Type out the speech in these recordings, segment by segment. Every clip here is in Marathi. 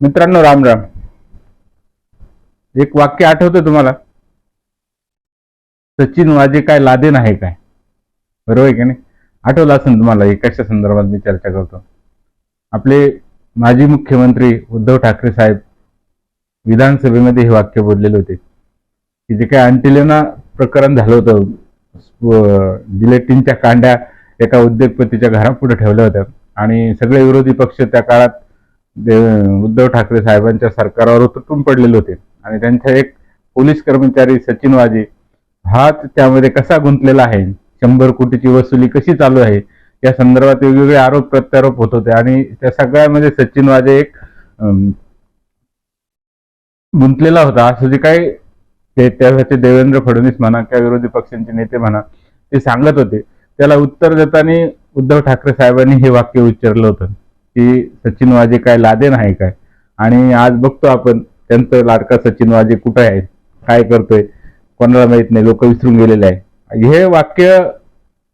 मित्रांनो राम राम. एक वाक्य आठवतं तुम्हाला? सचिन वाजे काय लादेन आहे काय? बरोबर आहे की नाही? आठवलं असेल तुम्हाला हे कशा संदर्भात मी चर्चा करतो. आपले माजी मुख्यमंत्री उद्धव ठाकरे साहेब विधानसभेमध्ये हे वाक्य बोललेले होते. की जे काय अंटिलेना प्रकरण झालं होतं जिलेटिनच्या कांड्या एका उद्योगपतीच्या घरापुढे ठेवल्या होत्या. आणि सगळे विरोधी पक्ष त्या काळात उद्धव ठाकरे साहेबांच्या सरकारवर तुटून पडलेले होते. आणि त्यांचा एक पोलीस कर्मचारी सचिन वाजे हा त्यामध्ये कसा गुंतलेला आहे? शंभर कोटीची वसुली कशी चालू आहे? या संदर्भात वेगवेगळे आरोप प्रत्यारोप होत होते. आणि त्या सगळ्यामध्ये सचिन वाजे एक गुंतलेला होता. असं जे काही ते त्यासाठी देवेंद्र फडणवीस म्हणा किंवा विरोधी पक्षांचे नेते म्हणा ते सांगत होते. त्याला उत्तर देताना उद्धव ठाकरे साहेबांनी हे वाक्य उच्चारलं होतं. की सचिन वाजे काय लादेन आहे काय? आणि आज बघतो आपण त्यांचं लाडका सचिन वाजे कुठं आहे काय करतोय? कोणाला माहीत नाही लोक विसरून गेलेले आहे. हे वाक्य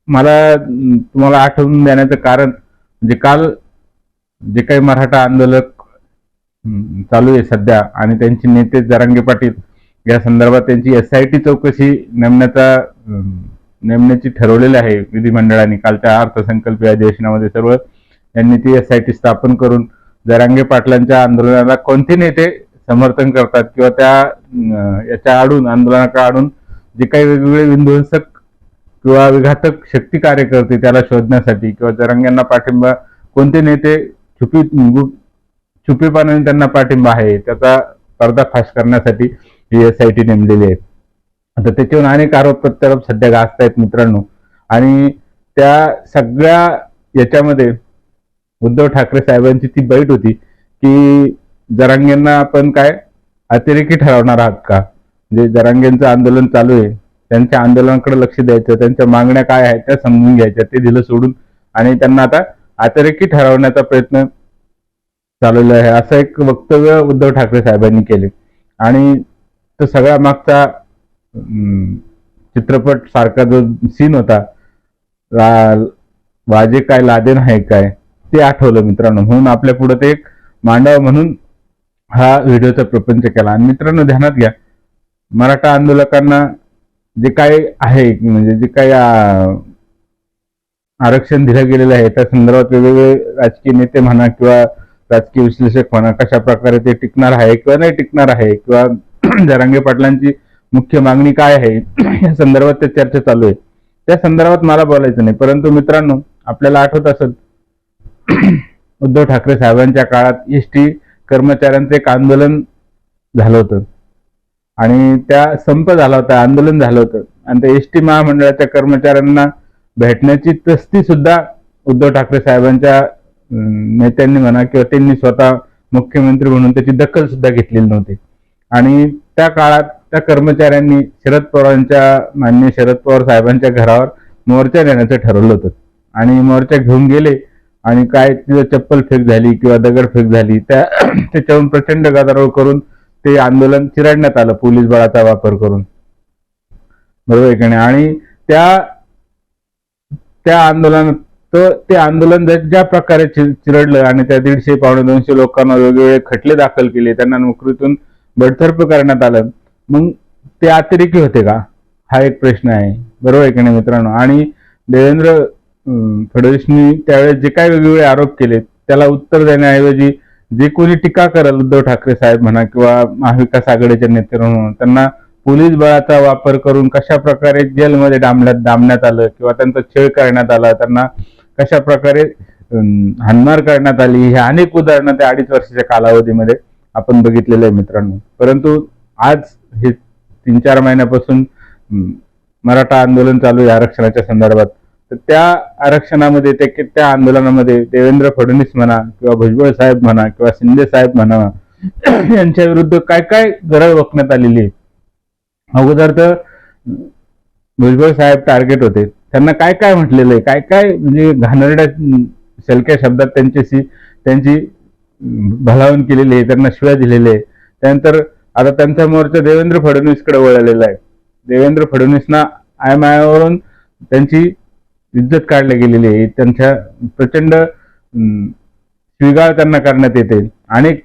मला तुम्हाला आठवून देण्याचं कारण म्हणजे काल जे काही मराठा आंदोलक चालू आहे सध्या आणि त्यांचे नेते जरांगे पाटील या संदर्भात त्यांची एस आय टी चौकशी नेमण्याचा नेमण्याची ठरवलेली आहे विधिमंडळाने कालच्या अर्थसंकल्पीय अधिवेशनामध्ये सर्व. यांनी ती एस आय टी स्थापन करून जरांगे पाटलांच्या आंदोलनाला कोणते नेते समर्थन करतात किंवा त्या याच्या आडून आंदोलनाकडे आडून जे काही वेगवेगळे विध्वंसक किंवा विघातक शक्ती कार्य करते त्याला शोधण्यासाठी किंवा जरांग्यांना पाठिंबा कोणते नेते छुपी छुपीपणाने त्यांना पाठिंबा आहे त्याचा पर्दाफाश करण्यासाठी ही एस आय टी नेमलेली आहे. आता त्याच्यावर अनेक आरोप प्रत्यारोप सध्या गाजत आहेत मित्रांनो. आणि त्या सगळ्या याच्यामध्ये उद्धव ठाकरे साहेबांची ती बैठ होती की जरांगेंना आपण काय अतिरेकी ठरवणार आहात का? म्हणजे जरांगेंचं आंदोलन चालू आहे त्यांच्या आंदोलनाकडे लक्ष द्यायचं त्यांच्या मागण्या काय आहेत त्या समजून घ्यायच्या ते दिलं सोडून आणि त्यांना आता अतिरेकी ठरवण्याचा प्रयत्न चालवला आहे असं एक वक्तव्य उद्धव ठाकरे साहेबांनी केले. आणि तो सगळ्या मागचा चित्रपट सारखा जो सीन होता वाजे काय लादेन आहे काय ते आठवलं मित्रांनो. म्हणून आपल्या पुढे ते एक मांडव म्हणून हा व्हिडिओचा प्रपंच केला. आणि मित्रांनो ध्यानात घ्या. मराठा आंदोलकांना जे काही आहे म्हणजे जे काही आरक्षण दिलं गेलेलं आहे त्या संदर्भात वेगवेगळे राजकीय नेते म्हणा किंवा राजकीय विश्लेषक म्हणा कशा प्रकारे ते टिकणार आहे किंवा नाही टिकणार आहे किंवा जरांगे पाटलांची मुख्य मागणी काय आहे या संदर्भात ते चर्चा चालू आहे. त्या संदर्भात मला बोलायचं नाही. परंतु मित्रांनो आपल्याला आठवत असत उद्धव ठाकरे साहेबांच्या काळात एस टी कर्मचाऱ्यांचं एक आंदोलन झालं होतं. आणि त्या संप झाला होता आंदोलन झालं होतं. आणि त्या एस टी महामंडळाच्या कर्मचाऱ्यांना भेटण्याची तस्ती सुद्धा उद्धव ठाकरे साहेबांच्या नेत्यांनी म्हणा किंवा त्यांनी स्वतः मुख्यमंत्री म्हणून त्याची दखल सुद्धा घेतलेली नव्हती. आणि त्या काळात त्या कर्मचाऱ्यांनी शरद पवारांच्या मान्य शरद पवार साहेबांच्या घरावर मोर्चा नेण्याचं ठरवलं होतं. आणि मोर्चा घेऊन गेले आणि काय तिथं चप्पल फेक झाली किंवा दगडफेक झाली त्या त्याच्यावरून प्रचंड गदारोळ करून ते आंदोलन चिरडण्यात आलं पोलीस बळाचा वापर करून. बरोबर आहे नाही? आणि त्या त्या आंदोलनात तर ते आंदोलन ज्या ज्या प्रकारे चिरडलं आणि त्या दीडशे पावणे दोनशे लोकांना वेगवेगळे खटले दाखल केले त्यांना नोकरीतून बडतर्फ करण्यात आलं मग ते अतिरेकी होते का? हा एक प्रश्न आहे. बरोबर आहे की नाही मित्रांनो? आणि देवेंद्र फडणवीसनी त्यावेळेस जे काही वेगवेगळे आरोप केले त्याला उत्तर देण्याऐवजी जे कोणी टीका करेल उद्धव ठाकरे साहेब म्हणा किंवा महाविकास आघाडीचे नेते म्हणून त्यांना पोलीस बळाचा वापर करून कशा प्रकारे जेलमध्ये डांबण्यात डांबण्यात आलं किंवा त्यांचा छेळ करण्यात आला त्यांना कशा प्रकारे हानमार करण्यात आली हे अनेक उदाहरणं त्या अडीच वर्षाच्या कालावधीमध्ये आपण बघितलेलं आहे मित्रांनो. परंतु आज हे तीन चार महिन्यापासून मराठा आंदोलन चालू आहे आरक्षणाच्या संदर्भात. तर त्या आरक्षणामध्ये ते त्या आंदोलनामध्ये देवेंद्र फडणवीस म्हणा किंवा भुजबळ साहेब म्हणा किंवा शिंदे साहेब म्हणा यांच्या विरुद्ध काय काय गरज वकण्यात आलेली आहे? अगोदर तर भुजबळ साहेब टार्गेट होते. त्यांना काय काय म्हटलेलं आहे? काय काय म्हणजे घाणेरड्या सलक्या शब्दात त्यांच्याशी त्यांची भलावण केलेली आहे त्यांना शिव्या दिलेल्या आहे त्यानंतर आता त्यांचा मोर्चा देवेंद्र फडणवीसकडे वळलेला आहे. देवेंद्र फडणवीसना आय एम वरून त्यांची इज्जत काढल्या गेलेली आहे. त्यांच्या प्रचंड स्वीगाळ त्यांना करण्यात येते. अनेक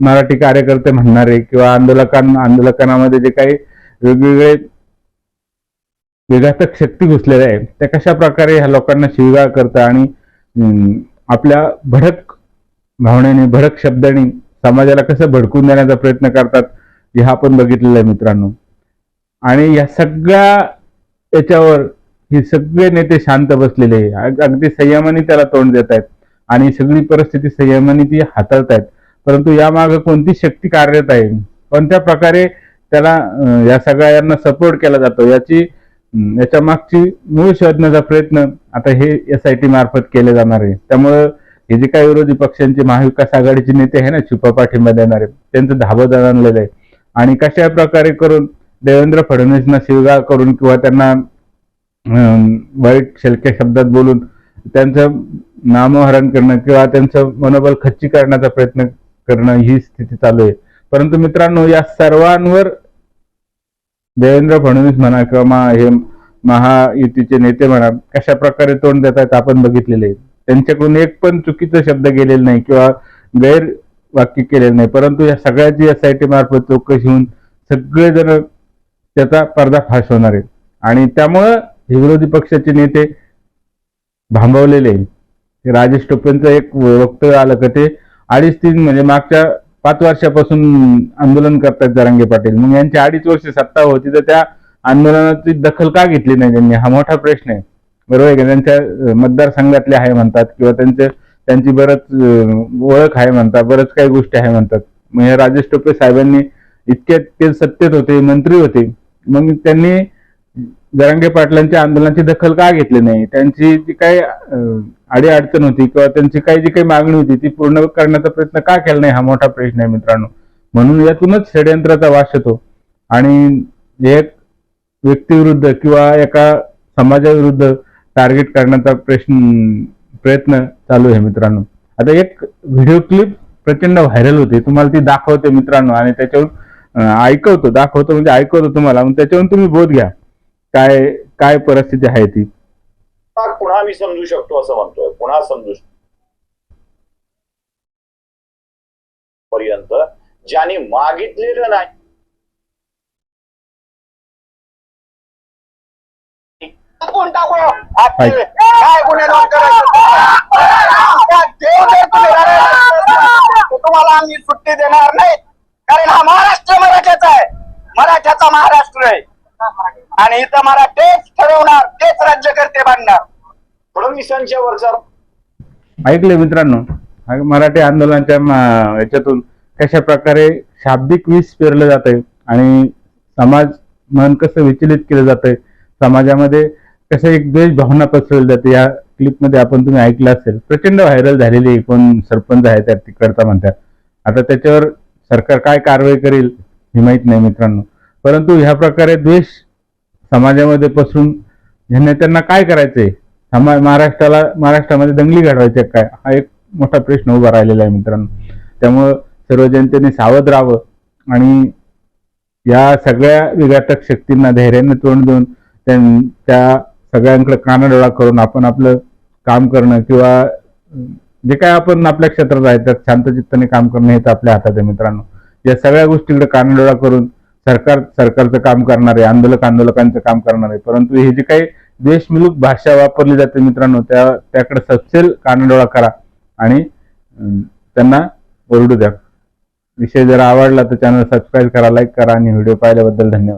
मराठी कार्यकर्ते म्हणणारे किंवा आंदोलकां आंदोलकांमध्ये जे काही वेगवेगळे विघातक शक्ती घुसलेल्या आहे त्या कशा प्रकारे ह्या लोकांना शिवगाळ करतं आणि अं, आपल्या भडक भावनेने भडक शब्दाने समाजाला कसं भडकून देण्याचा प्रयत्न करतात हे आपण बघितलेलं आहे मित्रांनो. आणि या सगळ्या याच्यावर हे सगळे नेते शांत बसलेले आहे. अगदी संयमाने त्याला तोंड देत आहेत आणि सगळी परिस्थिती संयमाने ती हाताळतायत. परंतु यामागे कोणती शक्ती कार्यरत आहे? कोणत्या प्रकारे त्याला या सगळ्यांना सपोर्ट केला जातो. याची याच्या मागची मूळ शोधण्याचा प्रयत्न आता हे एस आय टी मार्फत केले जाणार आहे. त्यामुळं हे जे काही विरोधी पक्षांचे महाविकास आघाडीचे नेते आहे ना छुपा पाठिंबा देणारे त्यांचं धाबं जाणलेलं आहे. आणि कशा प्रकारे करून देवेंद्र फडणवीसना शिवगाळ करून किंवा त्यांना वाईट शलक्या शब्दात बोलून त्यांचं नामहरण करणं किंवा त्यांचं मनोबल खच्ची करण्याचा प्रयत्न करणं ही स्थिती चालू आहे. परंतु मित्रांनो या सर्वांवर देवेंद्र फडणवीस म्हणा किंवा मा- हे महायुतीचे नेते म्हणा कशा प्रकारे तोंड देत आहेत आपण बघितलेले. आहे. त्यांच्याकडून एक पण चुकीचा शब्द गेलेला नाही किंवा गैर वाक्य केलेलं नाही. परंतु या सगळ्याची एस आय टी मार्फत चौकशी होऊन सगळेजण त्याचा पर्दाफाश होणार आहे आणि त्यामुळं हे विरोधी पक्षाचे नेते भांबवलेले राजेश टोपेंचं एक वक्तव्य आलं का ते अडीच तीन म्हणजे मागच्या पाच वर्षापासून आंदोलन करतात जरांगे पाटील. मग यांची अडीच वर्ष सत्ता होती तर त्या आंदोलनाची दखल का घेतली नाही त्यांनी? हा मोठा प्रश्न आहे. बरोबर आहे का? त्यांच्या मतदारसंघातले आहे म्हणतात किंवा त्यांचे त्यांची बरंच ओळख आहे म्हणतात बरंच काही गोष्टी आहे म्हणतात. मग हे राजेश टोपे साहेबांनी इतके ते सत्तेत होते मंत्री होते. मग त्यांनी जरांगे पाटलांच्या आंदोलनाची दखल का घेतली नाही? त्यांची जी काही आडी अडीअडचण होती किंवा त्यांची काही जी काही मागणी होती ती पूर्ण करण्याचा प्रयत्न का केला नाही हा मोठा प्रश्न आहे मित्रांनो. म्हणून यातूनच षडयंत्राचा वास येतो. आणि एक व्यक्तीविरुद्ध किंवा एका समाजाविरुद्ध टार्गेट करण्याचा प्रश्न प्रयत्न चालू आहे मित्रांनो. आता एक व्हिडिओ क्लिप प्रचंड व्हायरल होते. तुम्हाला ती दाखवते मित्रांनो. आणि त्याच्यावर ऐकवतो दाखवतो म्हणजे ऐकवतो तुम्हाला. मग त्याच्यावरून तुम्ही बोध घ्या. काय काय परिस्थिती आहे ती? पुन्हा मी समजू शकतो असं म्हणतोय. पुन्हा समजू शकतो. पर्यंत ज्यांनी मागितलेलं नाही. तुम्हाला आम्ही सुट्टी देणार नाही कारण हा महाराष्ट्र मराठ्याचा आहे मराठ्याचा महाराष्ट्र आहे आणि इथं मला तेच ठरवणार तेच राज्यकर्ते बांधणार फडणवीसांच्या वरचा ऐकले मित्रांनो हा मराठी आंदोलनाच्या म- याच्यातून कशा प्रकारे शाब्दिक विष पेरलं जात आहे आणि समाज मन कसं विचलित केलं जात आहे समाजामध्ये कसं एक द्वेष भावना पसरवली जाते या क्लिपमध्ये आपण तुम्ही ऐकलं असेल. प्रचंड व्हायरल झालेली आहे. कोण सरपंच आहे त्या तिकडचा म्हणतात. आता त्याच्यावर सरकार काय कारवाई करेल हे माहीत नाही मित्रांनो. परंतु ह्या प्रकारे द्वेष समाजामध्ये पसरून ज्यांना त्यांना काय करायचंय? समा महाराष्ट्राला महाराष्ट्रामध्ये दंगली घडवायच्या काय? हा एक मोठा प्रश्न उभा राहिलेला आहे मित्रांनो. त्यामुळं सर्व जनतेने सावध राहावं आणि या सगळ्या विघातक शक्तींना धैर्याने तोंड देऊन त्यां- त्या सगळ्यांकडे कानाडोळा करून आपण आपलं काम करणं किंवा जे काय आपण आपल्या क्षेत्रात आहे त्यात शांतचित्ताने काम करणं हे तर आपल्या हातात आहे मित्रांनो. या सगळ्या गोष्टीकडे कानाडोळा करून सरकार सरकारचं काम करणारे आंदोलक आंदोलकांचं काम करणारे. परंतु हे जे काही देशमुलूक भाषा वापरली जाते मित्रांनो त्या त्याकडे सपशेल कानाडोळा करा आणि त्यांना ओरडू द्या. विषय जर आवडला तर चॅनल सबस्क्राईब करा लाईक करा आणि व्हिडिओ पाहिल्याबद्दल धन्यवाद.